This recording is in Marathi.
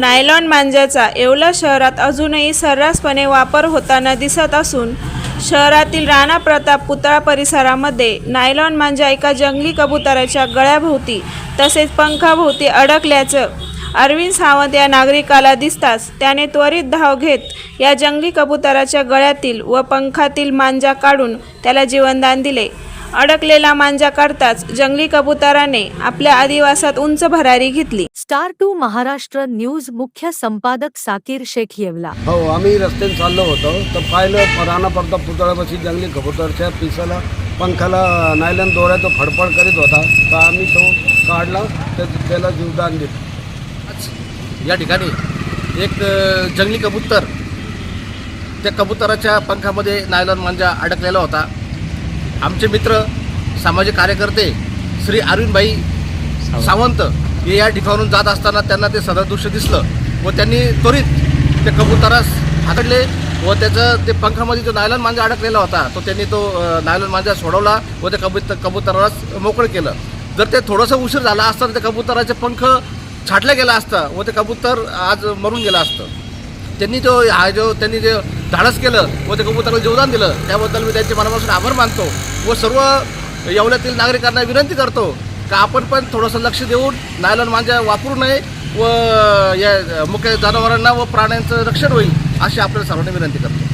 नायलॉन मांजाचा येवला शहरात अजूनही सर्रासपणे वापर होताना दिसत असून शहरातील राणा प्रताप पुतळा परिसरामध्ये नायलॉन मांजा एका जंगली कबुतराच्या गळ्याभोवती तसेच पंखाभोवती अडकल्याचं अरविंद सावंत या नागरिकाला दिसताच त्याने त्वरित धाव घेत या जंगली कबुतराच्या गळ्यातील व पंखातील मांजा काढून त्याला जीवनदान दिले. अडकलेला मांजा काढताच जंगली कबुतराने आपल्या आदिवासात उंच भरारी घेतली. स्टार टू महाराष्ट्र न्यूज मुख्य संपादक साकीर शेख येवला. हो आम्ही रस्त्याने चाललो होतो. तर पाहिलं राणा प्रताप पुतळ्यापाशी जंगली कबूतरच्या पिसाला पंखाला नायलन दोऱ्या तो फडफड करीत होता. तर आम्ही तो काढला तर त्याला जीवदान दिलं. या ठिकाणी एक जंगली कबूतर. त्या कबुतराच्या पंखामध्ये नायलॉन मांजा अडकलेला होता. आमचे मित्र सामाजिक कार्यकर्ते श्री अरविंदभाई सावंत. हे या ठिकाणून जात असताना त्यांना ते सदृश्य दिसलं व त्यांनी त्वरित त्या कबुतरास हाकडले व त्याचं ते पंखामध्ये जो नायलॉन मांजा अडकलेला होता तो त्यांनी तो नायलॉन मांजा सोडवला व त्या कबूतर कबुतरास मोकळं केलं. जर ते थोडंसं उशीर झाला असता तर त्या कबुतराचे पंख छाटलं गेलं असतं व ते कबूतर आज मरून गेलं असतं. त्यांनी जो हा जो त्यांनी जे धाडस केलं व ते कबूतराला जीवदान दिलं त्याबद्दल मी त्यांचे मनापासून आभार मानतो व सर्व येवल्यातील नागरिकांना विनंती करतो का आपण पण थोडंसं लक्ष देऊन नायलॉन मांजा वापरू नये व या मुख्य जनावरांना व प्राण्यांचं रक्षण होईल अशी आपल्याला सर्वांना विनंती करतो.